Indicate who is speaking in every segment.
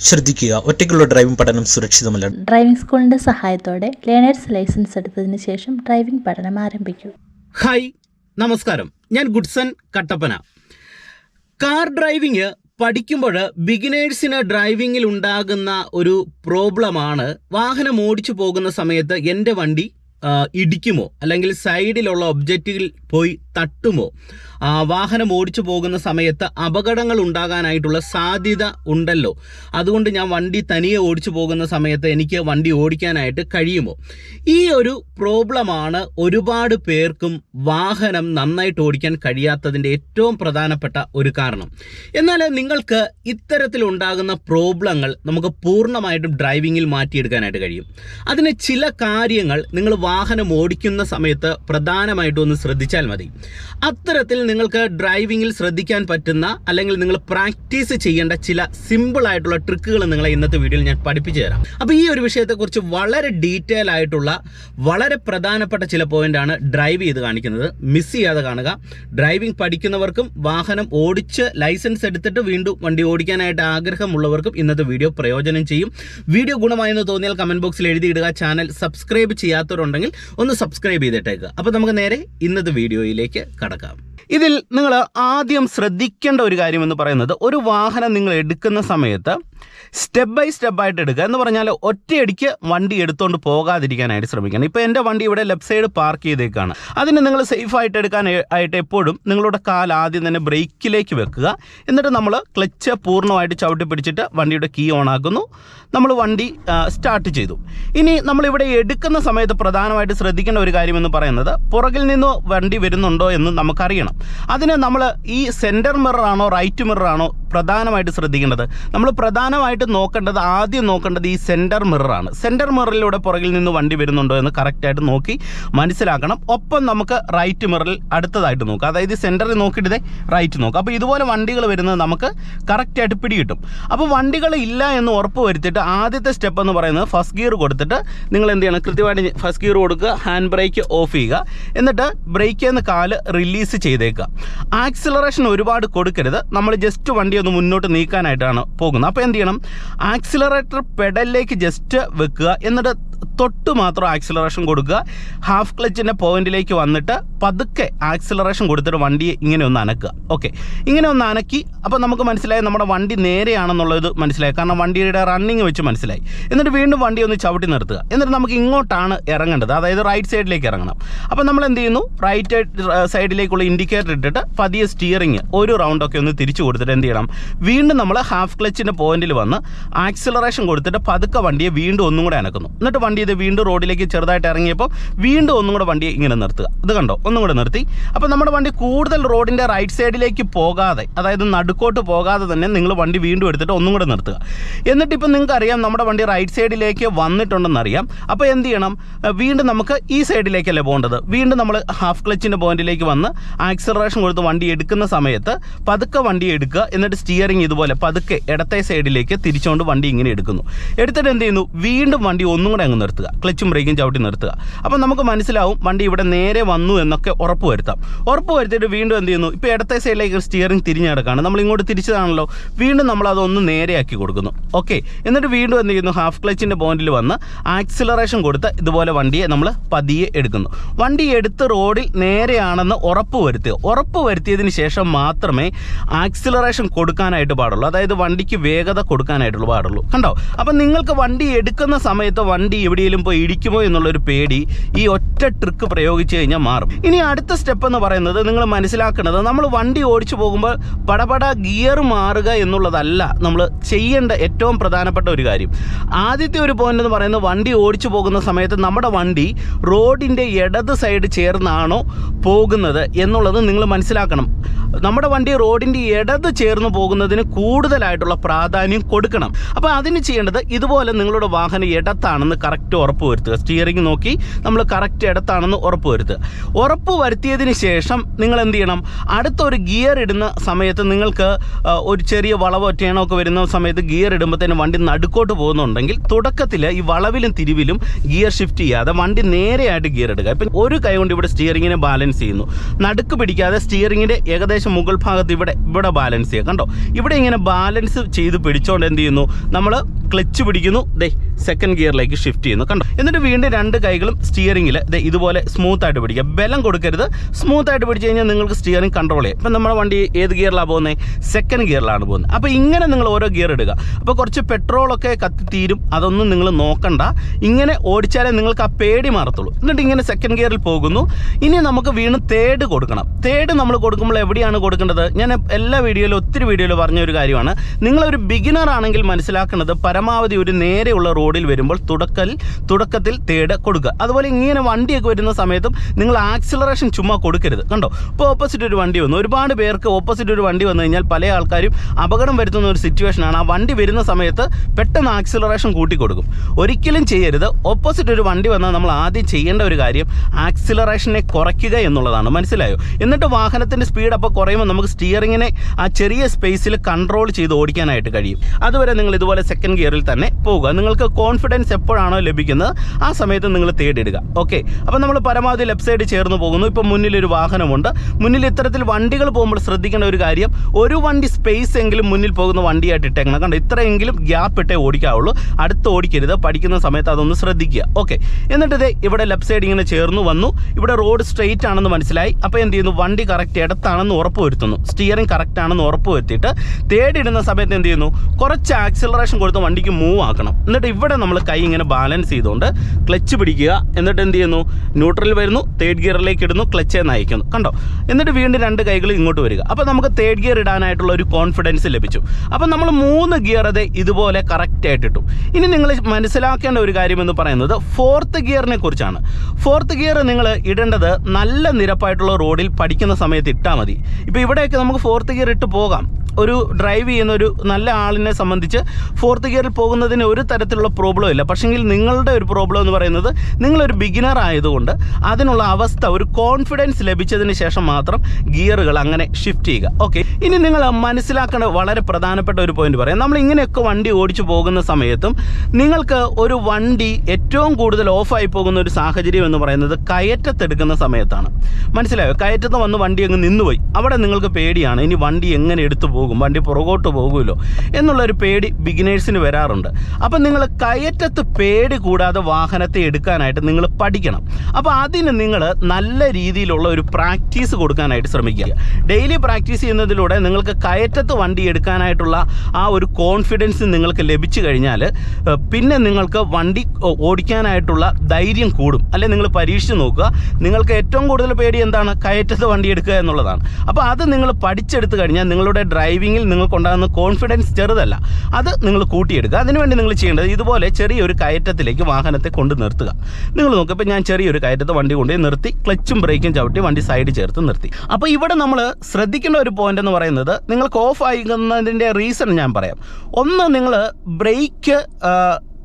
Speaker 1: ശ്രദ്ധിക്കുക. ഒറ്റയ്ക്കുള്ള ഡ്രൈവിംഗ് പഠനം സുരക്ഷിതമല്ല.
Speaker 2: ഡ്രൈവിംഗ് സ്കൂളിന്റെ സഹായത്തോടെ ലേണേഴ്സ് ലൈസൻസ് എടുത്തതിന് ശേഷം ഡ്രൈവിംഗ് പഠനം ആരംഭിക്കും.
Speaker 3: ഹായ് നമസ്കാരം. ഞാൻ ഗുഡ്സൺ കട്ടപ്പന. കാർ ഡ്രൈവിംഗ് പഠിക്കുമ്പോൾ ബിഗിനേഴ്സിന് ഡ്രൈവിങ്ങിൽ ഉണ്ടാകുന്ന ഒരു പ്രോബ്ലമാണ് വാഹനം ഓടിച്ചു പോകുന്ന സമയത്ത് എന്റെ വണ്ടി ഇടിക്കുമോ? അല്ലെങ്കിൽ സൈഡിലുള്ള ഒബ്ജക്റ്റിൽ പോയി തട്ടുമോ? വാഹനം ഓടിച്ചു പോകുന്ന സമയത്ത് അപകടങ്ങൾ ഉണ്ടാകാനായിട്ടുള്ള സാധ്യത ഉണ്ടല്ലോ. അതുകൊണ്ട് ഞാൻ വണ്ടി തനിയെ ഓടിച്ചു പോകുന്ന സമയത്ത് എനിക്ക് വണ്ടി ഓടിക്കാനായിട്ട് കഴിയുമോ? ഈ ഒരു പ്രോബ്ലമാണ് ഒരുപാട് പേർക്കും വാഹനം നന്നായിട്ട് ഓടിക്കാൻ കഴിയാത്തതിന്റെ ഏറ്റവും പ്രധാനപ്പെട്ട ഒരു കാരണം. എന്നാൽ നിങ്ങൾക്ക് ഇത്തരത്തിലുണ്ടാകുന്ന പ്രോബ്ലങ്ങൾ നമുക്ക് പൂർണമായിട്ടും ഡ്രൈവിങ്ങിൽ മാറ്റിയെടുക്കാനായിട്ട് കഴിയും. അതിന് ചില കാര്യങ്ങൾ നിങ്ങൾ വാഹനം ഓടിക്കുന്ന സമയത്ത് പ്രധാനമായിട്ടും ഒന്ന് ശ്രദ്ധിച്ചാൽ മതി. അത്തരത്തിൽ നിങ്ങൾക്ക് ഡ്രൈവിങ്ങിൽ ശ്രദ്ധിക്കാൻ പറ്റുന്ന അല്ലെങ്കിൽ നിങ്ങൾ പ്രാക്ടീസ് ചെയ്യേണ്ട ചില സിമ്പിൾ ആയിട്ടുള്ള ട്രിക്കുകൾ നിങ്ങളെ ഇന്നത്തെ വീഡിയോയിൽ ഞാൻ പഠിപ്പിച്ചു തരാം. അപ്പോൾ ഈ ഒരു വിഷയത്തെക്കുറിച്ച് വളരെ ഡീറ്റെയിൽ ആയിട്ടുള്ള വളരെ പ്രധാനപ്പെട്ട ചില പോയിന്റാണ് ഡ്രൈവ് ചെയ്ത് കാണിക്കുന്നത്. മിസ് ചെയ്യാതെ കാണുക. ഡ്രൈവിംഗ് പഠിക്കുന്നവർക്കും വാഹനം ഓടിച്ച് ലൈസൻസ് എടുത്തിട്ട് വീണ്ടും വണ്ടി ഓടിക്കാനായിട്ട് ആഗ്രഹമുള്ളവർക്കും ഇന്നത്തെ വീഡിയോ പ്രയോജനം ചെയ്യും. വീഡിയോ ഗുണമായെന്ന് തോന്നിയാൽ കമന്റ് ബോക്സിൽ എഴുതിയിടുക. ചാനൽ സബ്സ്ക്രൈബ് ചെയ്യാത്തവരുണ്ടെങ്കിൽ ഒന്ന് സബ്സ്ക്രൈബ് ചെയ്തിട്ടേക്കുക അപ്പോൾ നമുക്ക് നേരെ ഇന്നത്തെ വീഡിയോയിലേക്ക് കടക്കാം. ഇതിൽ നിങ്ങൾ ആദ്യം ശ്രദ്ധിക്കേണ്ട ഒരു കാര്യം എന്ന് പറയുന്നത് ഒരു വാഹനം നിങ്ങൾ എടുക്കുന്ന സമയത്ത് സ്റ്റെപ്പ് ബൈ സ്റ്റെപ്പ് ആയിട്ട് എടുക്കുക എന്ന് പറഞ്ഞാൽ ഒറ്റയടിക്ക് വണ്ടി എടുത്തുകൊണ്ട് പോകാതിരിക്കാനായിട്ട് ശ്രമിക്കണം. ഇപ്പോൾ എന്റെ വണ്ടി ഇവിടെ ലെഫ്റ്റ് സൈഡ് പാർക്ക് ചെയ്തേക്കാണ്. അതിന് നിങ്ങൾ സേഫ് ആയിട്ട് എടുക്കാൻ ആയിട്ട് എപ്പോഴും നിങ്ങളുടെ കാൽ ആദ്യം തന്നെ ബ്രേക്കിലേക്ക് വെക്കുക. എന്നിട്ട് നമ്മൾ ക്ലച്ച് പൂർണമായിട്ട് ചവിട്ടി പിടിച്ചിട്ട് വണ്ടിയുടെ കീ ഓൺ ആക്കുന്നു. നമ്മൾ വണ്ടി സ്റ്റാർട്ട് ചെയ്തു. ഇനി നമ്മളിവിടെ എടുക്കുന്ന സമയത്ത് പ്രധാനമായിട്ട് ശ്രദ്ധിക്കേണ്ട ഒരു കാര്യമെന്ന് പറയുന്നത് പുറകിൽ നിന്ന് വണ്ടി വരുന്നുണ്ടോ എന്ന് നമുക്കറിയണം. അതിന് നമ്മൾ ഈ സെന്റർ മിററാണോ റൈറ്റ് മിററാണോ പ്രധാനമായിട്ട് ശ്രദ്ധിക്കേണ്ടത്? നമ്മൾ പ്രധാനമായിട്ട് നോക്കേണ്ടത് ആദ്യം നോക്കേണ്ടത് ഈ സെന്റർ മിററാണ് സെന്റർ മിററിലൂടെ പുറകിൽ നിന്ന് വണ്ടി വരുന്നുണ്ടോ എന്ന് കറക്റ്റായിട്ട് നോക്കി മനസ്സിലാക്കണം. ഒപ്പം നമുക്ക് റൈറ്റ് മിററിൽ അടുത്തതായിട്ട് നോക്കുക അതായത് സെന്ററിൽ നോക്കിയിട്ട് റൈറ്റ് നോക്കുക അപ്പോൾ ഇതുപോലെ വണ്ടികൾ വരുന്നത് നമുക്ക് കറക്റ്റായിട്ട് പിടികിട്ടും. അപ്പോൾ വണ്ടികൾ ഇല്ല എന്ന് ഉറപ്പ് വരുത്തിയിട്ട് ആദ്യത്തെ സ്റ്റെപ്പ് എന്ന് പറയുന്നത് ഫസ്റ്റ് ഗിയർ കൊടുത്തിട്ട് നിങ്ങൾ എന്ത് ചെയ്യണം? കൃത്യമായിട്ട് ഫസ്റ്റ് ഗിയർ കൊടുക്കുക ഹാൻഡ് ബ്രേക്ക് ഓഫ് ചെയ്യുക. എന്നിട്ട് ബ്രേക്കിൽ നിന്ന് കാൽ റിലീസ് ചെയ്തേക്കുക. ആക്സിലറേഷൻ ഒരുപാട് കൊടുക്കരുത്. നമ്മൾ ജസ്റ്റ് വണ്ടി ഒന്ന് മുന്നോട്ട് നീക്കാനായിട്ടാണ് പോകുന്നത്. അപ്പോൾ എന്ത് ചെയ്യണം? ആക്സിലറേറ്റർ പെഡലിലേക്ക് ജസ്റ്റ് വെക്കുക എന്നിട്ട് തൊട്ട് മാത്രം ആക്സിലറേഷൻ കൊടുക്കുക. ഹാഫ് ക്ലച്ചിന്റെ പോയിന്റിലേക്ക് വന്നിട്ട് പതുക്കെ ആക്സിലറേഷൻ കൊടുത്തിട്ട് വണ്ടിയെ ഇങ്ങനെ ഒന്ന് അനക്കുക. ഓക്കെ ഇങ്ങനെ ഒന്ന് അനക്കി. അപ്പോൾ നമുക്ക് മനസ്സിലായി നമ്മുടെ വണ്ടി നേരെയാണെന്നുള്ളത് മനസ്സിലായി. കാരണം വണ്ടിയുടെ റണ്ണിങ് വെച്ച് മനസ്സിലായി. എന്നിട്ട് വീണ്ടും വണ്ടി ഒന്ന് ചവിട്ടി നിർത്തുക. എന്നിട്ട് നമുക്ക് ഇങ്ങോട്ടാണ് ഇറങ്ങേണ്ടത്. അതായത് റൈറ്റ് സൈഡിലേക്ക് ഇറങ്ങണം. അപ്പോൾ നമ്മൾ എന്ത് ചെയ്യുന്നു? റൈറ്റ് സൈഡിലേക്കുള്ള ഇൻഡിക്കേറ്റർ ഇട്ടിട്ട് പതിയെ സ്റ്റിയറിങ് ഒരു റൗണ്ടൊക്കെ ഒന്ന് തിരിച്ചു കൊടുത്തിട്ട് എന്ത് ചെയ്യണം? വീണ്ടും നമ്മൾ ഹാഫ് ക്ലച്ചിന്റെ പോയിന്റിൽ വന്ന് ആക്സിലറേഷൻ കൊടുത്തിട്ട് പതുക്കെ വണ്ടിയെ വീണ്ടും ഒന്നും കൂടെ അനക്കുന്നു. എന്നിട്ട് വണ്ടി ഇത് വീണ്ടും റോഡിലേക്ക് ചെറുതായിട്ട് ഇറങ്ങിയപ്പോൾ വീണ്ടും ഒന്നും കൂടെ വണ്ടി ഇങ്ങനെ നിർത്തുക. ഇത് കണ്ടോ? ഒന്നും കൂടെ നിർത്തി. അപ്പോൾ നമ്മുടെ വണ്ടി കൂടുതൽ റോഡിന്റെ റൈറ്റ് സൈഡിലേക്ക് പോകാതെ അതായത് നടുക്കോട്ട് പോകാതെ തന്നെ നിങ്ങൾ വണ്ടി വീണ്ടും എടുത്തിട്ട് ഒന്നും കൂടെ നിർത്തുക. എന്നിട്ട് ഇപ്പം നിങ്ങൾക്ക് അറിയാം നമ്മുടെ വണ്ടി റൈറ്റ് സൈഡിലേക്ക് വന്നിട്ടുണ്ടെന്ന് അറിയാം അപ്പോൾ എന്ത് ചെയ്യണം? വീണ്ടും നമുക്ക് ഈ സൈഡിലേക്കല്ലേ പോകേണ്ടത്? വീണ്ടും നമ്മൾ ഹാഫ് ക്ലച്ചിന്റെ പോയിന്റിലേക്ക് വന്ന് ആക്സിലറേഷൻ കൊടുത്ത് വണ്ടി എടുക്കുന്ന സമയത്ത് പതുക്കെ വണ്ടി എടുക്കുക. എന്നിട്ട് സ്റ്റിയറിംഗ് ഇതുപോലെ പതുക്കെ ഇടത്തെ സൈഡിലേക്ക് തിരിച്ചുകൊണ്ട് വണ്ടി ഇങ്ങനെ എടുക്കുന്നു. എടുത്തിട്ട് എന്ത് ചെയ്യുന്നു? വീണ്ടും വണ്ടി ഒന്നും കൂടെ അങ്ങ് നിർത്തുക. ക്ലച്ചും ബ്രേക്കും ചവിട്ടി നിർത്തുക. അപ്പം നമുക്ക് മനസ്സിലാവും വണ്ടി ഇവിടെ നേരെ വന്നു എന്നൊക്കെ ഉറപ്പ് വരുത്താം ഉറപ്പ് വരുത്തിയിട്ട് വീണ്ടും എന്ത് ചെയ്യുന്നു? ഇപ്പോൾ ഇടത്തെ സൈഡിലേക്ക് സ്റ്റിയറിംഗ് തിരിഞ്ഞെടുക്കുകയാണ് നമ്മൾ ഇങ്ങോട്ട് തിരിച്ചതാണല്ലോ. വീണ്ടും നമ്മൾ അതൊന്ന് നേരെയാക്കി കൊടുക്കുന്നു. ഓക്കെ എന്നിട്ട് വീണ്ടും എന്ത് ചെയ്യുന്നു? ഹാഫ് ക്ലച്ചിന്റെ പോയിന്റിൽ വന്ന് ആക്സിലറേഷൻ കൊടുത്ത് ഇതുപോലെ വണ്ടിയെ നമ്മൾ പതിയെ എടുക്കുന്നു. വണ്ടി എടുത്ത് റോഡിൽ നേരെയാണെന്ന് ഉറപ്പ് വരുത്തുക ഉറപ്പ് വരുത്തിയതിന് ശേഷം മാത്രമേ ആക്സിലറേഷൻ കൊടുക്കാനായിട്ട് പാടുള്ളൂ. അതായത് വണ്ടിക്ക് വേഗത കൊടുക്കാനായിട്ടുള്ള പാടുള്ളൂ. കണ്ടോ? അപ്പം നിങ്ങൾക്ക് വണ്ടി എടുക്കുന്ന സമയത്ത് വണ്ടി എവിടെയെങ്കിലും പോയി ഇടിക്കുമോ എന്നുള്ളൊരു പേടി ഈ ഒറ്റ ട്രിക്ക് പ്രയോഗിച്ച് കഴിഞ്ഞാൽ മാറും. ഇനി അടുത്ത സ്റ്റെപ്പ് എന്ന് പറയുന്നത് നിങ്ങൾ മനസ്സിലാക്കേണ്ടത് നമ്മൾ വണ്ടി ഓടിച്ചു പോകുമ്പോൾ പടപട ഗിയർ മാറുക എന്നുള്ളതല്ല നമ്മൾ ചെയ്യേണ്ട ഏറ്റവും പ്രധാനപ്പെട്ട ഒരു കാര്യം. ആദ്യത്തെ ഒരു പോയിന്റ് എന്ന് പറയുന്നത് വണ്ടി ഓടിച്ചു പോകുന്ന സമയത്ത് നമ്മുടെ വണ്ടി റോഡിന്റെ ഇടത് സൈഡ് ചേർന്നാണോ പോകുന്നത് എന്നുള്ളത് നിങ്ങൾ മനസ്സിലാക്കണം. നമ്മുടെ വണ്ടി റോഡിന്റെ ഇടത് ചേർന്ന് പോകുന്നതിന് കൂടുതലായിട്ടുള്ള പ്രാധാന്യം കൊടുക്കണം. അപ്പോൾ അതിന് ചെയ്യേണ്ടത് ഇതുപോലെ നിങ്ങളുടെ വാഹനം ഇടത്താണെന്ന് കറക്റ്റ് ഉറപ്പ് വരുത്തുക. സ്റ്റിയറിംഗ് നോക്കി നമ്മൾ കറക്റ്റ് ഇടത്താണെന്ന് ഉറപ്പ് വരുത്തുക. ഉറപ്പ് വരുത്തിയതിന് ശേഷം നിങ്ങൾ എന്ത് ചെയ്യണം? അടുത്തൊരു ഗിയർ ഇടുന്ന സമയത്ത് നിങ്ങൾക്ക് ഒരു ചെറിയ വളവോ ഒക്കെ വരുന്ന സമയത്ത് ഗിയർ ഇടുമ്പോഴത്തേനും വണ്ടി നടുക്കോട്ട് പോകുന്നുണ്ടെങ്കിൽ തുടക്കത്തിൽ ഈ വളവിലും തിരിവിലും ഗിയർ ഷിഫ്റ്റ് ചെയ്യാതെ വണ്ടി നേരെയായിട്ട് ഗിയർ ഇടുക. ഇപ്പം ഒരു കൈ കൊണ്ട് ഇവിടെ സ്റ്റിയറിങ്ങിനെ ബാലൻസ് ചെയ്യുന്നു. നടുക്ക് പിടിക്കാതെ സ്റ്റിയറിങ്ങിന്റെ ഏകദേശം ഏകദേശം മുകൾ ഭാഗത്ത് ഇവിടെ ഇവിടെ ബാലൻസ് ചെയ്യുക കണ്ടോ? ഇവിടെ ഇങ്ങനെ ബാലൻസ് ചെയ്ത് പിടിച്ചോണ്ട് എന്ത് ചെയ്യുന്നു? നമ്മൾ ക്ലച്ച് പിടിക്കുന്നു. ദേ സെക്കൻഡ് ഗിയറിലേക്ക് ഷിഫ്റ്റ് ചെയ്യുന്നു. കണ്ടോ? എന്നിട്ട് വീണ്ടും രണ്ട് കൈകളും സ്റ്റിയറിംഗിൽ ദേ ഇതുപോലെ സ്മൂത്ത് ആയിട്ട് പിടിക്കുക ബലം കൊടുക്കരുത്. സ്മൂത്ത് ആയിട്ട് പിടിച്ച് കഴിഞ്ഞാൽ നിങ്ങൾക്ക് സ്റ്റിയറിംഗ് കൺട്രോൾ ചെയ്യും. ഇപ്പം നമ്മുടെ വണ്ടി ഏത് ഗിയറിലാണ് പോകുന്നത് സെക്കൻഡ് ഗിയറിലാണ് പോകുന്നത്. അപ്പോൾ ഇങ്ങനെ നിങ്ങൾ ഓരോ ഗിയർ ഇടുക. അപ്പോൾ കുറച്ച് പെട്രോളൊക്കെ കത്തിത്തീരും അതൊന്നും നിങ്ങൾ നോക്കണ്ട. ഇങ്ങനെ ഓടിച്ചാലേ നിങ്ങൾക്ക് ആ പേടി മാറത്തുള്ളൂ. എന്നിട്ട് ഇങ്ങനെ സെക്കൻഡ് ഗിയറിൽ പോകുന്നു. ഇനി നമുക്ക് വീണ്ടും തേർഡ് കൊടുക്കണം. തേർഡ് നമ്മൾ കൊടുക്കുമ്പോൾ എവിടെയാണ് കൊടുക്കേണ്ടത്. ഞാൻ എല്ലാ വീഡിയോയിലും ഒത്തിരി വീഡിയോയിൽ പറഞ്ഞ ഒരു കാര്യമാണ്. നിങ്ങളൊരു ബിഗിനർ ആണെങ്കിൽ മനസ്സിലാക്കുന്നത് പരമാവധി ഒരു നേരെയുള്ള റോഡിൽ വരുമ്പോൾ തുടക്കൽ തുടക്കത്തിൽ തേട് കൊടുക്കുക. അതുപോലെ ഇങ്ങനെ വണ്ടിയൊക്കെ വരുന്ന സമയത്തും നിങ്ങൾ ആക്സിലറേഷൻ ചുമ്മാ കൊടുക്കരുത്. കണ്ടോ? ഇപ്പോൾ ഓപ്പോസിറ്റ് ഒരു വണ്ടി വന്നു. ഒരുപാട് പേർക്ക് ഓപ്പോസിറ്റ് ഒരു വണ്ടി വന്നു കഴിഞ്ഞാൽ പല ആൾക്കാരും അപകടം വരുത്തുന്ന ഒരു സിറ്റുവേഷനാണ് ആ വണ്ടി വരുന്ന സമയത്ത് പെട്ടെന്ന് ആക്സിലറേഷൻ കൂട്ടി കൊടുക്കും. ഒരിക്കലും ചെയ്യരുത്. ഓപ്പോസിറ്റ് ഒരു വണ്ടി വന്നാൽ നമ്മൾ ആദ്യം ചെയ്യേണ്ട ഒരു കാര്യം ആക്സിലറേഷനെ കുറയ്ക്കുക എന്നുള്ളതാണ്. മനസ്സിലായോ? എന്നിട്ട് വാഹനത്തിന്റെ സ്പീഡ് അപ്പോൾ കുറയുമ്പോൾ നമുക്ക് സ്റ്റിയറിങ്ങിനെ ആ ചെറിയ സ്പേസിൽ കൺട്രോൾ ചെയ്ത് ഓടിക്കാനായിട്ട് കഴിയും. അതുവരെ നിങ്ങൾ ഇതുപോലെ സെക്കൻഡ് ഗിയറിൽ തന്നെ പോവുക നിങ്ങൾക്ക് കോൺഫിഡൻസ് എപ്പോഴാണോ ലഭിക്കുന്നത് ആ സമയത്ത് നിങ്ങൾ തേടിയിടുക. ഓക്കെ അപ്പോൾ നമ്മൾ പരമാവധി ലെഫ്റ്റ് സൈഡ് ചേർന്ന് പോകുന്നു. ഇപ്പോൾ മുന്നിലൊരു വാഹനമുണ്ട്. മുന്നിൽ ഇത്തരത്തിൽ വണ്ടികൾ പോകുമ്പോൾ ശ്രദ്ധിക്കേണ്ട ഒരു കാര്യം ഒരു വണ്ടി സ്പേസ് എങ്കിലും മുന്നിൽ പോകുന്ന വണ്ടിയായിട്ട് ഇട്ടേക്കണം. കണ്ടോ? ഇത്രയെങ്കിലും ഗ്യാപ്പ് ഇട്ടേ ഓടിക്കാവുള്ളൂ. അടുത്ത് ഓടിക്കരുത്. പഠിക്കുന്ന സമയത്ത് അതൊന്ന് ശ്രദ്ധിക്കുക. ഓക്കെ എന്നിട്ട് ഇതേ ഇവിടെ ലെഫ്റ്റ് സൈഡ് ഇങ്ങനെ ചേർന്ന് വന്നു. ഇവിടെ റോഡ് സ്ട്രെയിറ്റ് ആണെന്ന് മനസ്സിലായി. അപ്പോൾ എന്ത് ചെയ്യുന്നു? വണ്ടി കറക്റ്റ് ഇടത്താണെന്ന് ഉറപ്പ് വരുത്തുന്നു സ്റ്റിയറിംഗ് കറക്റ്റ് ആണെന്ന് ഉറപ്പ് വരുത്തിയിട്ട് തേടിയിടുന്ന സമയത്ത് എന്ത് ചെയ്യുന്നു? കുറച്ച് ആക്സിലറേഷൻ കൊടുത്ത് വണ്ടിക്ക് മൂവ് ആക്കണം. എന്നിട്ട് ഇവിടെ നമ്മൾ കൈ ഇങ്ങനെ ബാലൻസ് ചെയ്തുകൊണ്ട് ക്ലച്ച് പിടിക്കുക. എന്നിട്ട് എന്ത് ചെയ്യുന്നു? ന്യൂട്രൽ വരുന്നു. തേർഡ് ഗിയറിലേക്ക് ഇടുന്നു. ക്ലച്ച് നയിക്കുന്നു കണ്ടോ? എന്നിട്ട് വീണ്ടും രണ്ട് കൈകൾ ഇങ്ങോട്ട് വരിക. അപ്പോൾ നമുക്ക് തേർഡ് ഗിയർ ഇടാനായിട്ടുള്ള ഒരു കോൺഫിഡൻസ് ലഭിച്ചു. അപ്പോൾ നമ്മൾ മൂന്ന് ഗിയർ അത് ഇതുപോലെ കറക്റ്റായിട്ട് ഇട്ടു. ഇനി നിങ്ങൾ മനസ്സിലാക്കേണ്ട ഒരു കാര്യം എന്ന് പറയുന്നത് ഫോർത്ത് ഗിയറിനെ കുറിച്ചാണ്. ഫോർത്ത് ഗിയർ നിങ്ങൾ ഇടേണ്ടത് നല്ല നിരപ്പായിട്ടുള്ള റോഡിൽ പഠിക്കുന്ന സമയത്ത് ഇട്ടാൽ മതി. ഇപ്പോൾ ഇവിടെയൊക്കെ നമുക്ക് ഫോർത്ത് ഗിയർ ഇട്ട് പോകാം. ഒരു ഡ്രൈവ് ചെയ്യുന്ന ഒരു നല്ല ആളിനെ സംബന്ധിച്ച് ഫോർത്ത് ഗിയറിൽ പോകുന്നതിന് ഒരു തരത്തിലുള്ള പ്രോബ്ലം ഇല്ല. പക്ഷെങ്കിൽ നിങ്ങളുടെ ഒരു പ്രോബ്ലം എന്ന് പറയുന്നത് നിങ്ങളൊരു ബിഗിനർ ആയതുകൊണ്ട് അതിനുള്ള അവസ്ഥ ഒരു കോൺഫിഡൻസ് ലഭിച്ചതിന് ശേഷം മാത്രം ഗിയറുകൾ അങ്ങനെ ഷിഫ്റ്റ് ചെയ്യുക. ഓക്കെ ഇനി നിങ്ങൾ മനസ്സിലാക്കേണ്ട വളരെ പ്രധാനപ്പെട്ട ഒരു പോയിന്റ് പറയാം. നമ്മൾ ഇങ്ങനെയൊക്കെ വണ്ടി ഓടിച്ചു പോകുന്ന സമയത്തും നിങ്ങൾക്ക് ഒരു വണ്ടി ഏറ്റവും കൂടുതൽ ഓഫായി പോകുന്ന ഒരു സാഹചര്യം എന്ന് പറയുന്നത് കയറ്റത്തെടുക്കുന്ന സമയത്താണ്. മനസ്സിലായോ? കയറ്റത്ത് വന്ന് വണ്ടി അങ്ങ് നിന്നുപോയി. അവിടെ നിങ്ങൾക്ക് പേടിയാണ് ഇനി വണ്ടി എങ്ങനെ എടുത്തു പോകും വണ്ടി പുറകോട്ട് പോകുമല്ലോ എന്നുള്ളൊരു പേടി ബിഗിനേഴ്സിന് വരാറുണ്ട്. അപ്പം നിങ്ങൾ കയറ്റത്ത് പേടി കൂടാതെ വാഹനത്തെ എടുക്കാനായിട്ട് നിങ്ങൾ പഠിക്കണം. അപ്പോൾ അതിന് നിങ്ങൾ നല്ല രീതിയിലുള്ള ഒരു പ്രാക്ടീസ് കൊടുക്കാനായിട്ട് ശ്രമിക്കുക. ഡെയിലി പ്രാക്ടീസ് ചെയ്യുന്നതിലൂടെ നിങ്ങൾക്ക് കയറ്റത്ത് വണ്ടി എടുക്കാനായിട്ടുള്ള ആ ഒരു കോൺഫിഡൻസ് നിങ്ങൾക്ക് ലഭിച്ചു കഴിഞ്ഞാൽ പിന്നെ നിങ്ങൾക്ക് വണ്ടി ഓടിക്കാനായിട്ടുള്ള ധൈര്യം കൂടും. അല്ലെ നിങ്ങൾ പരീക്ഷിച്ച് നോക്കുക. നിങ്ങൾക്ക് ഏറ്റവും കൂടുതൽ പേടി എന്താണ്? കയറ്റത്ത് വണ്ടി എടുക്കുക എന്നുള്ളതാണ്. അപ്പോൾ അത് നിങ്ങൾ പഠിച്ചെടുത്ത് കഴിഞ്ഞാൽ നിങ്ങളുടെ ഡ്രൈവിങ്ങിൽ നിങ്ങൾക്കുണ്ടാകുന്ന കോൺഫിഡൻസ് ചെറുതല്ല. അത് നിങ്ങൾ കൂട്ടിയെടുക്കുക. അതിനുവേണ്ടി നിങ്ങൾ ചെയ്യേണ്ടത് ഇതുപോലെ ചെറിയൊരു കയറ്റത്തിലേക്ക് വാഹനത്തെ കൊണ്ട് നിർത്തുക. നിങ്ങൾ നോക്കുക ഇപ്പോൾ ഞാൻ ചെറിയൊരു കയറ്റത്തെ വണ്ടി കൊണ്ടുപോയി നിർത്തി. ക്ലച്ചും ബ്രേക്കും ചവിട്ടി വണ്ടി സൈഡ് ചേർത്ത് നിർത്തി. അപ്പോൾ ഇവിടെ നമ്മൾ ശ്രദ്ധിക്കേണ്ട ഒരു പോയിന്റ് എന്ന് പറയുന്നത് നിങ്ങൾക്ക് ഓഫ് ആയിക്കുന്നതിന്റെ റീസൺ ഞാൻ പറയാം. ഒന്ന് നിങ്ങൾ ബ്രേക്ക്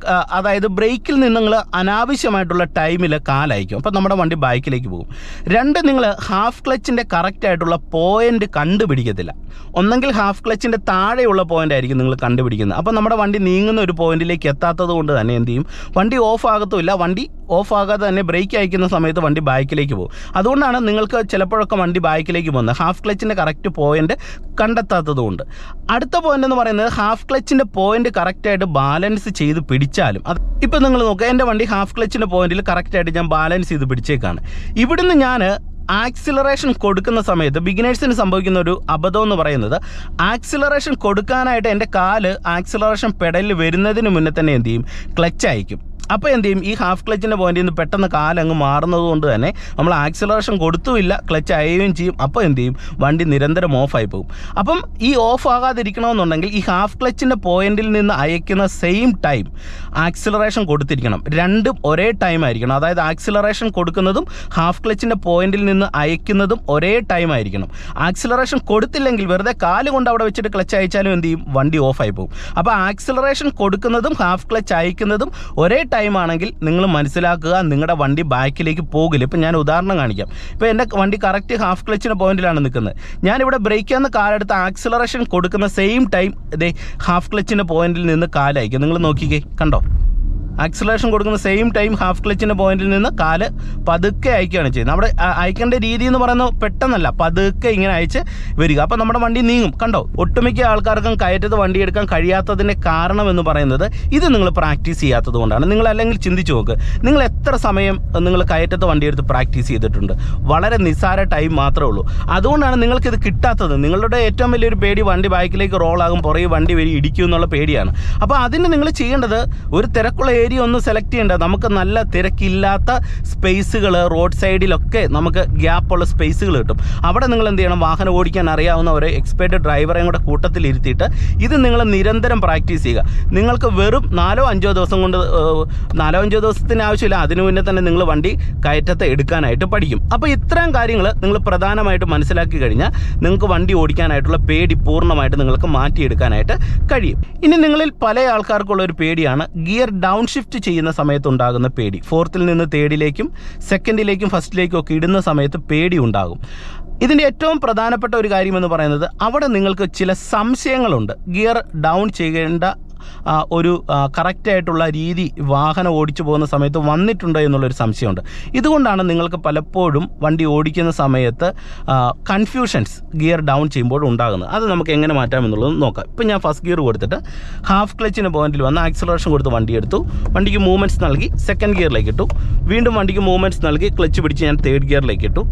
Speaker 3: അതായത് ബ്രേക്കിൽ നിന്ന് നിങ്ങൾ അനാവശ്യമായിട്ടുള്ള ടൈമിൽ കാലയക്കും. അപ്പോൾ നമ്മുടെ വണ്ടി ബൈക്കിലേക്ക് പോകും. രണ്ട് നിങ്ങൾ ഹാഫ് ക്ലച്ചിന്റെ കറക്റ്റ് ആയിട്ടുള്ള പോയിന്റ് കണ്ടുപിടിക്കത്തില്ല. ഒന്നെങ്കിൽ ഹാഫ് ക്ലച്ചിന്റെ താഴെയുള്ള പോയിന്റ് ആയിരിക്കും നിങ്ങൾ കണ്ടുപിടിക്കുന്നത്. അപ്പോൾ നമ്മുടെ വണ്ടി നീങ്ങുന്ന ഒരു പോയിന്റിലേക്ക് എത്താത്തത് കൊണ്ട് തന്നെ എന്ത് ചെയ്യും? വണ്ടി ഓഫ് ആകത്തുമില്ല. വണ്ടി ഓഫ് ആകാതെ തന്നെ ബ്രേക്ക് അയക്കുന്ന സമയത്ത് വണ്ടി ബാക്കിലേക്ക് പോകും. അതുകൊണ്ടാണ് നിങ്ങൾക്ക് ചിലപ്പോഴൊക്കെ വണ്ടി ബാക്കിലേക്ക് പോകുന്നത്. ഹാഫ് ക്ലച്ചിന്റെ കറക്റ്റ് പോയിന്റ് കണ്ടെത്താത്തതുകൊണ്ട്. അടുത്ത പോയിന്റ് എന്ന് പറയുന്നത് ഹാഫ് ക്ലച്ചിന്റെ പോയിന്റ് കറക്റ്റായിട്ട് ബാലൻസ് ചെയ്ത് പിടിച്ചാലും അത് ഇപ്പം നിങ്ങൾ നോക്കുക. എന്റെ വണ്ടി ഹാഫ് ക്ലച്ചിന്റെ പോയിന്റിൽ കറക്റ്റായിട്ട് ഞാൻ ബാലൻസ് ചെയ്ത് പിടിച്ചേക്കാണ്. ഇവിടുന്ന് ഞാൻ ആക്സിലറേഷൻ കൊടുക്കുന്ന സമയത്ത് ബിഗിനേഴ്സിന് സംഭവിക്കുന്ന ഒരു അബദ്ധം എന്ന് പറയുന്നത് ആക്സിലറേഷൻ കൊടുക്കാനായിട്ട് എന്റെ കാൽ ആക്സിലറേഷൻ പെഡലിൽ വരുന്നതിന് മുന്നേ തന്നെ എന്ത് ചെയ്യും? ക്ലച്ച് അയക്കും. അപ്പോൾ എന്ത് ചെയ്യും? ഈ ഹാഫ് ക്ലച്ചിന്റെ പോയിന്റിൽ നിന്ന് പെട്ടെന്ന് കാലങ്ങ് മാറുന്നത് കൊണ്ട് തന്നെ നമ്മൾ ആക്സിലറേഷൻ കൊടുത്തുമില്ല ക്ലച്ച് അയയുകയും ചെയ്യും. അപ്പോൾ എന്ത് ചെയ്യും? വണ്ടി നിരന്തരം ഓഫായി പോകും. അപ്പം ഈ ഓഫ് ആകാതിരിക്കണമെന്നുണ്ടെങ്കിൽ ഈ ഹാഫ് ക്ലച്ചിന്റെ പോയിന്റിൽ നിന്ന് അയക്കുന്ന സെയിം ടൈം ആക്സിലറേഷൻ കൊടുത്തിരിക്കണം. രണ്ടും ഒരേ ടൈം ആയിരിക്കണം. അതായത് ആക്സിലറേഷൻ കൊടുക്കുന്നതും ഹാഫ് ക്ലച്ചിന്റെ പോയിന്റിൽ നിന്ന് അയക്കുന്നതും ഒരേ ടൈം ആയിരിക്കണം. ആക്സിലറേഷൻ കൊടുത്തില്ലെങ്കിൽ വെറുതെ കാൽ കൊണ്ട് അവിടെ വെച്ചിട്ട് ക്ലച്ച് അയച്ചാലും എന്ത് ചെയ്യും? വണ്ടി ഓഫായി പോകും. അപ്പോൾ ആക്സിലറേഷൻ കൊടുക്കുന്നതും ഹാഫ് ക്ലച്ച് അയക്കുന്നതും ഒരേ ടൈം ആണെങ്കിൽ നിങ്ങൾ മനസ്സിലാക്കുക നിങ്ങളുടെ വണ്ടി ബാക്കിലേക്ക് പോകില്ല. ഇപ്പം ഞാൻ ഉദാഹരണം കാണിക്കാം. ഇപ്പോൾ എന്റെ വണ്ടി കറക്റ്റ് ഹാഫ് ക്ലച്ചിന്റെ പോയിന്റിലാണ് നിൽക്കുന്നത്. ഞാനിവിടെ ബ്രേക്ക് എന്ന കാലെടുത്ത് ആക്സിലറേഷൻ കൊടുക്കുന്ന സെയിം ടൈം ഇതേ ഹാഫ് ക്ലച്ചിന്റെ പോയിന്റിൽ നിന്ന് കാലയക്കും നിങ്ങൾ നോക്കിക്കേ. കണ്ടോ? ആക്സിലേഷൻ കൊടുക്കുന്ന സെയിം ടൈം ഹാഫ് ക്ലച്ചിന്റെ പോയിന്റിൽ നിന്ന് കാൽ പതുക്കെ അയക്കുകയാണ് ചെയ്യുന്നത്. നമ്മുടെ അയക്കേണ്ട രീതി എന്ന് പറയുന്നത് പെട്ടെന്നല്ല. പതുക്കെ ഇങ്ങനെ അയച്ച് വരിക. അപ്പോൾ നമ്മുടെ വണ്ടി നീങ്ങും. കണ്ടോ? ഒട്ടുമിക്ക ആൾക്കാർക്കും കയറ്റത്ത് വണ്ടി എടുക്കാൻ കഴിയാത്തതിന്റെ കാരണം എന്ന് പറയുന്നത് ഇത് നിങ്ങൾ പ്രാക്ടീസ് ചെയ്യാത്തത് കൊണ്ടാണ്. നിങ്ങൾ അല്ലെങ്കിൽ ചിന്തിച്ച് നോക്ക്. നിങ്ങൾ എത്ര സമയം നിങ്ങൾ കയറ്റത്ത് വണ്ടി എടുത്ത് പ്രാക്ടീസ് ചെയ്തിട്ടുണ്ട്? വളരെ നിസ്സാര ടൈം മാത്രമേ ഉള്ളൂ. അതുകൊണ്ടാണ് നിങ്ങൾക്ക് ഇത് കിട്ടാത്തത്. നിങ്ങളുടെ ഏറ്റവും വലിയൊരു പേടി വണ്ടി ബാക്കിലേക്ക് റോളാകും പുറകെ വണ്ടി വരി ഇടിക്കും എന്നുള്ള പേടിയാണ്. അപ്പോൾ അതിന് നിങ്ങൾ ചെയ്യേണ്ടത് ഒരു തിരക്കുള്ള ഏരിയ ഒന്ന് സെലക്ട് ചെയ്യേണ്ട. നമുക്ക് നല്ല തിരക്കില്ലാത്ത സ്പേസുകൾ റോഡ് സൈഡിലൊക്കെ നമുക്ക് ഗ്യാപ്പുള്ള സ്പേസുകൾ കിട്ടും. അവിടെ നിങ്ങൾ എന്ത് ചെയ്യണം? വാഹനം ഓടിക്കാൻ അറിയാവുന്ന ഒരു എക്സ്പേർട്ട് ഡ്രൈവറെയും കൂടെ കൂട്ടത്തിൽ ഇരുത്തിയിട്ട് ഇത് നിങ്ങൾ നിരന്തരം പ്രാക്ടീസ് ചെയ്യുക. നിങ്ങൾക്ക് വെറും നാലോ അഞ്ചോ ദിവസം കൊണ്ട് നാലോ അഞ്ചോ ദിവസത്തിന് ആവശ്യമില്ല. അതിനു മുന്നേ തന്നെ നിങ്ങൾ വണ്ടി കയറ്റത്തെ എടുക്കാനായിട്ട് പഠിക്കും. അപ്പോൾ ഇത്തരം കാര്യങ്ങൾ നിങ്ങൾ പ്രധാനമായിട്ട് മനസ്സിലാക്കി കഴിഞ്ഞാൽ നിങ്ങൾക്ക് വണ്ടി ഓടിക്കാനായിട്ടുള്ള പേടി പൂർണമായിട്ട് നിങ്ങൾക്ക് മാറ്റിയെടുക്കാനായിട്ട് കഴിയും. ഇനി നിങ്ങളിൽ പല ആൾക്കാർക്കുള്ള ഒരു പേടിയാണ് ഗിയർ ഡൗൺ ഷിഫ്റ്റ് ചെയ്യുന്ന സമയത്ത് ഉണ്ടാകുന്ന പേടി ഫോർത്തിൽ നിന്ന് തേർഡിലേക്കും സെക്കൻഡിലേക്കും ഫസ്റ്റിലേക്കും ഒക്കെ ഇടുന്ന സമയത്ത് പേടി ഉണ്ടാകും. ഇതിന്റെ ഏറ്റവും പ്രധാനപ്പെട്ട ഒരു കാര്യമെന്ന് പറയുന്നത് അവിടെ നിങ്ങൾക്ക് ചില സംശയങ്ങളുണ്ട്. ഗിയർ ഡൗൺ ചെയ്യേണ്ട ഒരു കറക്റ്റായിട്ടുള്ള രീതി വാഹനം ഓടിച്ചു പോകുന്ന സമയത്ത് വന്നിട്ടുണ്ടോ എന്നുള്ളൊരു സംശയമുണ്ട്. ഇതുകൊണ്ടാണ് നിങ്ങൾക്ക് പലപ്പോഴും വണ്ടി ഓടിക്കുന്ന സമയത്ത് കൺഫ്യൂഷൻസ് ഗിയർ ഡൗൺ ചെയ്യുമ്പോൾ ഉണ്ടാകുന്നത്. അത് നമുക്ക് എങ്ങനെ മാറ്റാം എന്നുള്ളത് നോക്കാം. ഇപ്പം ഞാൻ ഫസ്റ്റ് ഗിയർ കൊടുത്തിട്ട് ഹാഫ് ക്ലച്ചിന് പോയിന്റിൽ വന്ന് ആക്സലറേഷൻ കൊടുത്ത് വണ്ടി എടുത്തു. വണ്ടിക്ക് മൂവ്മെന്റ്സ് നൽകി സെക്കൻഡ് ഗിയറിലേക്ക് ഇട്ടു. വീണ്ടും വണ്ടിക്ക് മൂവ്മെന്റ്സ് നൽകി ക്ലച്ച് പിടിച്ച് ഞാൻ തേർഡ് ഗിയറിലേക്ക് ഇട്ടു.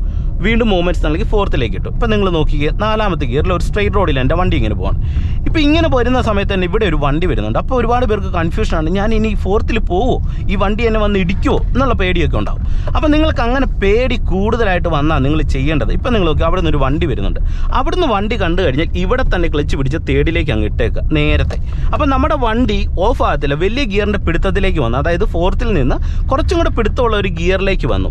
Speaker 3: വീണ്ടും മൂവ്മെന്റ്സ് നൽകി ഫോർത്തിലേക്ക് ഇട്ടു. ഇപ്പം നിങ്ങൾ നോക്കിയാൽ നാലാമത്തെ ഗിയറിൽ ഒരു സ്ട്രെയിറ്റ് റോഡിൽ എന്റെ വണ്ടി ഇങ്ങനെ പോകണം ഇപ്പം ഇങ്ങനെ വരുന്ന സമയത്ത് തന്നെ ഇവിടെ ഒരു വണ്ടി വരുന്നുണ്ട് അപ്പോൾ ഒരുപാട് പേർക്ക് കൺഫ്യൂഷനാണ് ഞാൻ ഇനി ഫോർത്തിൽ പോവോ? ഈ വണ്ടി എന്നെ വന്ന് ഇടിക്കുമോ എന്നുള്ള പേടിയൊക്കെ ഉണ്ടാവും. അപ്പോൾ നിങ്ങൾക്ക് അങ്ങനെ പേടി കൂടുതലായിട്ട് വന്നാൽ നിങ്ങൾ ചെയ്യേണ്ടത്. ഇപ്പം നിങ്ങൾ നോക്കി അവിടെ നിന്ന് ഒരു വണ്ടി വരുന്നുണ്ട്. അവിടുന്ന് വണ്ടി കണ്ടു കഴിഞ്ഞാൽ ഇവിടെ തന്നെ ക്ലച്ച് പിടിച്ച് തേടിലേക്ക് അങ്ങ് ഇട്ടേക്കുക നേരത്തെ. അപ്പം നമ്മുടെ വണ്ടി ഓഫ് ആകത്തില്ല. വലിയ ഗിയറിന്റെ പിടുത്തത്തിലേക്ക് വന്നു. അതായത് ഫോർത്തിൽ നിന്ന് കുറച്ചും കൂടെ പിടുത്തമുള്ള ഒരു ഗിയറിലേക്ക് വന്നു.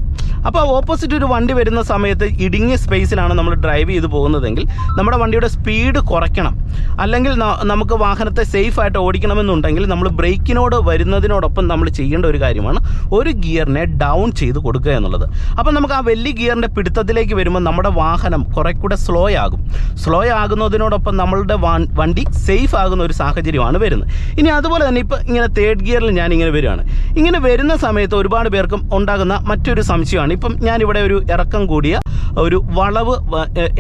Speaker 3: അപ്പോൾ ഓപ്പോസിറ്റ് ഒരു വണ്ടി വരുന്ന സമയത്ത് ഇടുങ്ങിയ സ്പേസിലാണ് നമ്മൾ ഡ്രൈവ് ചെയ്ത് പോകുന്നതെങ്കിൽ നമ്മുടെ വണ്ടിയുടെ സ്പീഡ് കുറയ്ക്കണം. അല്ലെങ്കിൽ നമുക്ക് വാഹനത്തെ സേഫ് ആയിട്ട് ഓടിക്കണമെന്നുണ്ടെങ്കിൽ നമ്മൾ ബ്രേക്കിനോട് വരുന്നതിനോടൊപ്പം നമ്മൾ ചെയ്യേണ്ട ഒരു കാര്യമാണ് ഒരു ഗിയറിനെ ഡൗൺ ചെയ്ത് കൊടുക്കുക എന്നുള്ളത്. അപ്പം നമുക്ക് ആ വലിയ ഗിയറിന്റെ പിടുത്തത്തിലേക്ക് വരുമ്പോൾ നമ്മുടെ വാഹനം കുറേ കൂടെ സ്ലോ ആകും. സ്ലോ ആകുന്നതിനോടൊപ്പം നമ്മളുടെ വണ്ടി സേഫ് ആകുന്ന ഒരു സാഹചര്യമാണ് വരുന്നത്. ഇനി അതുപോലെ തന്നെ ഇപ്പോൾ ഇങ്ങനെ തേർഡ് ഗിയറിൽ ഞാൻ ഇങ്ങനെ വരികയാണ്. ഇങ്ങനെ വരുന്ന സമയത്ത് ഒരുപാട് പേർക്കും ഉണ്ടാകുന്ന മറ്റൊരു സംശയമാണ്. ഇപ്പം ഞാനിവിടെ ഒരു ഇറക്കം കൂടിയ ഒരു വളവ്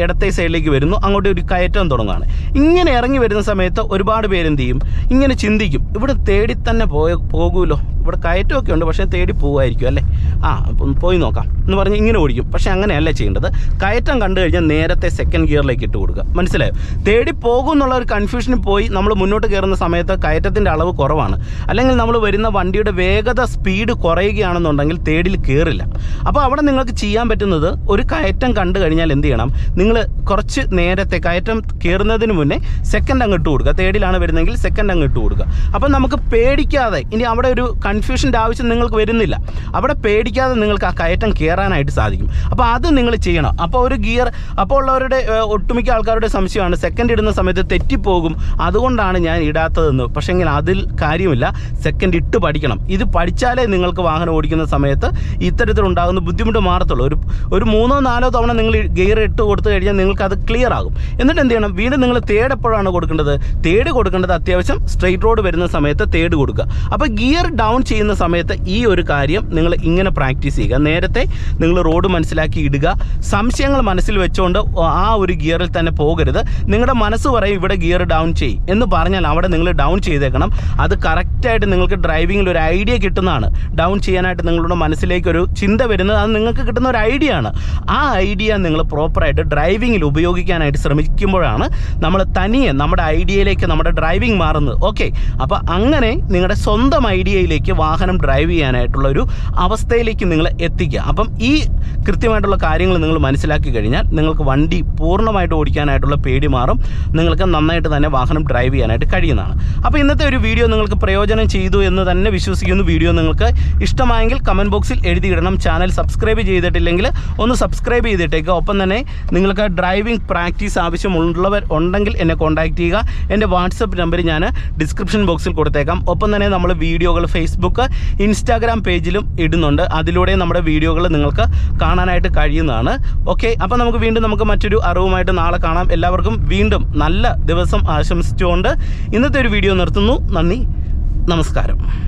Speaker 3: ഇടത്തെ സൈഡിലേക്ക് വരുന്നു. അങ്ങോട്ട് ഒരു കയറ്റം തുടങ്ങുകയാണ്. ഇങ്ങനെ ഇറങ്ങി വരുന്ന സമയത്ത് ഒരുപാട് പേരെന്ത് ചെയ്യും? ഇങ്ങനെ ചിന്തിക്കും. ഇവിടെ തേടി തന്നെ പോയ പോകുമല്ലോ ഇവിടെ കയറ്റമൊക്കെ ഉണ്ട് പക്ഷേ തേടി പോകുമായിരിക്കും അല്ലേ? ആ പോയി നോക്കാം. എന്ന് പറഞ്ഞ് ഇങ്ങനെ ഓടിക്കും. പക്ഷേ അങ്ങനെയല്ല ചെയ്യേണ്ടത്. കയറ്റം കണ്ടു കഴിഞ്ഞാൽ നേരത്തെ സെക്കൻഡ് ഗിയറിലേക്ക് ഇട്ട് കൊടുക്കുക. മനസ്സിലായോ? തേടി പോകും എന്നുള്ള ഒരു കൺഫ്യൂഷനിൽ പോയി നമ്മൾ മുന്നോട്ട് കയറുന്ന സമയത്ത് കയറ്റത്തിന്റെ അളവ് കുറവാണ്. അല്ലെങ്കിൽ നമ്മൾ വരുന്ന വണ്ടിയുടെ വേഗത സ്പീഡ് കുറയുകയാണെന്നുണ്ടെങ്കിൽ തേടിൽ കയറില്ല അപ്പോൾ അവിടെ നിങ്ങൾക്ക് ചെയ്യാൻ പറ്റുന്നത് ഒരു കയറ്റം കണ്ടു കഴിഞ്ഞാൽ എന്ത് ചെയ്യണം? നിങ്ങൾ കുറച്ച് നേരത്തെ കയറ്റം കയറുന്നതിന് മുന്നേ സെക്കൻഡ് അങ്ങ് ഇട്ട് കൊടുക്കുക. തേടിലാണ് വരുന്നതെങ്കിൽ സെക്കൻഡ് അങ്ങ് ഇട്ട് കൊടുക്കുക. അപ്പം നമുക്ക് പേടിക്കാതെ ഇനി അവിടെ ഒരു കൺഫ്യൂഷന്റെ ആവശ്യം നിങ്ങൾക്ക് വരുന്നില്ല. അവിടെ പേടിക്കാതെ നിങ്ങൾക്ക് ആ കയറ്റം കയറാനായിട്ട് സാധിക്കും. അപ്പോൾ അത് നിങ്ങൾ ചെയ്യണം. അപ്പോൾ ഒരു ഗിയർ അപ്പോൾ ഉള്ളവരുടെ ഒട്ടുമിക്ക ആൾക്കാരുടെ സംശയമാണ്. സെക്കൻഡ് ഇടുന്ന സമയത്ത് തെറ്റിപ്പോകും. അതുകൊണ്ടാണ് ഞാൻ ഇടാത്തതെന്ന്. പക്ഷേങ്കിൽ അതിൽ കാര്യമില്ല. സെക്കൻഡ് ഇട്ട് പഠിക്കണം. ഇത് പഠിച്ചാലേ നിങ്ങൾക്ക് വാഹനം ഓടിക്കുന്ന സമയത്ത് ഇത്തരത്തിലുണ്ടാകുന്ന ബുദ്ധിമുട്ട് മാറത്തുള്ളൂ. ഒരു ഒരു മൂന്നോ നാലോ തവണ നിങ്ങൾ ഗിയർ ഇട്ട് കൊടുത്തു കഴിഞ്ഞാൽ നിങ്ങൾക്ക് അത് ക്ലിയർ ആകും. എന്നിട്ട് എന്ത് ചെയ്യണം? വീണ്ടും നിങ്ങൾ തേട് എപ്പോഴാണ് കൊടുക്കേണ്ടത്? തേട് കൊടുക്കേണ്ടത് അത്യാവശ്യം സ്ട്രെയിറ്റ് റോഡ് വരുന്ന സമയത്ത് തേട് കൊടുക്കുക. അപ്പോൾ ഗിയർ ഡൗൺ ചെയ്യുന്ന സമയത്ത് ഈ ഒരു കാര്യം നിങ്ങൾ ഇങ്ങനെ പ്രാക്ടീസ് ചെയ്യുക. നേരത്തെ നിങ്ങൾ റോഡ് മനസ്സിലാക്കി ഇടുക. സംശയങ്ങൾ മനസ്സിൽ വെച്ചുകൊണ്ട് ആ ഒരു ഗിയറിൽ തന്നെ പോകരുത്. നിങ്ങളുടെ മനസ്സ് പറയും ഇവിടെ ഗിയർ ഡൗൺ ചെയ്യും. എന്ന് പറഞ്ഞാൽ അവിടെ നിങ്ങൾ ഡൗൺ ചെയ്തേക്കണം. അത് കറക്റ്റായിട്ട് നിങ്ങൾക്ക് ഡ്രൈവിങ്ങിൽ ഒരു ഐഡിയ കിട്ടുന്നതാണ്. ഡൗൺ ചെയ്യാനായിട്ട് നിങ്ങളുടെ മനസ്സിലേക്ക് ഒരു ചിന്ത വരുന്നത് അത് നിങ്ങൾക്ക് കിട്ടുന്ന ഒരു ഐഡിയ ആണ്. ആ ഐഡിയ നിങ്ങൾ പ്രോപ്പറായിട്ട് ഡ്രൈവിങ്ങിൽ ഉപയോഗിക്കാനായിട്ട് ശ്രമിക്കുമ്പോഴാണ് നമ്മൾ തനിയെ നമ്മുടെ ഐഡിയയിലേക്ക് നമ്മുടെ ഡ്രൈവിംഗ് മാറുന്നത്. ഓക്കെ അപ്പോൾ അങ്ങനെ നിങ്ങളുടെ സ്വന്തം ഐഡിയയിലേക്ക് വാഹനം ഡ്രൈവ് ചെയ്യാനായിട്ടുള്ള ഒരു അവസ്ഥയിലേക്ക് നിങ്ങൾ എത്തിക്കുക. അപ്പം ഈ കൃത്യമായിട്ടുള്ള കാര്യങ്ങൾ നിങ്ങൾ മനസ്സിലാക്കി കഴിഞ്ഞാൽ നിങ്ങൾക്ക് വണ്ടി പൂർണമായിട്ട് ഓടിക്കാനായിട്ടുള്ള പേടി മാറും. നിങ്ങൾക്ക് നന്നായിട്ട് തന്നെ വാഹനം ഡ്രൈവ് ചെയ്യാനായിട്ട് കഴിയുന്നതാണ്. അപ്പോൾ ഇന്നത്തെ ഒരു വീഡിയോ നിങ്ങൾക്ക് പ്രയോജനം ചെയ്തു എന്ന് തന്നെ വിശ്വസിക്കുന്നു. വീഡിയോ നിങ്ങൾക്ക് ഇഷ്ടമായെങ്കിൽ കമന്റ് ബോക്സിൽ എഴുതിയിടണം. ചാനൽ സബ്സ്ക്രൈബ് ചെയ്തിട്ടില്ലെങ്കിൽ ഒന്ന് സബ്സ്ക്രൈബ് ചെയ്തിട്ടേക്കുക ഒപ്പം തന്നെ നിങ്ങൾക്ക് ഡ്രൈവിംഗ് പ്രാക്ടീസ് ആവശ്യമുള്ളവർ ഉണ്ടെങ്കിൽ എന്നെ കോൺടാക്ട് ചെയ്യുക. എന്റെ വാട്സപ്പ് നമ്പർ ഞാൻ ഡിസ്ക്രിപ്ഷൻ ബോക്സിൽ കൊടുത്തേക്കാം. ഒപ്പം തന്നെ നമ്മൾ വീഡിയോകൾ ഫേസ്ബുക്ക് ഇൻസ്റ്റാഗ്രാം പേജിലും ഇടുന്നുണ്ട്. അതിലൂടെ നമ്മുടെ വീഡിയോകൾ നിങ്ങൾക്ക് കാണാനായിട്ട് കഴിയുന്നതാണ്. ഓക്കെ അപ്പോൾ നമുക്ക് വീണ്ടും നമുക്ക് മറ്റൊരു അറിവുമായിട്ട് നാളെ കാണാം. എല്ലാവർക്കും വീണ്ടും നല്ല ദിവസം ആശംസിച്ചുകൊണ്ട് ഇന്നത്തെ ഒരു വീഡിയോ നിർത്തുന്നു. നന്ദി. നമസ്കാരം.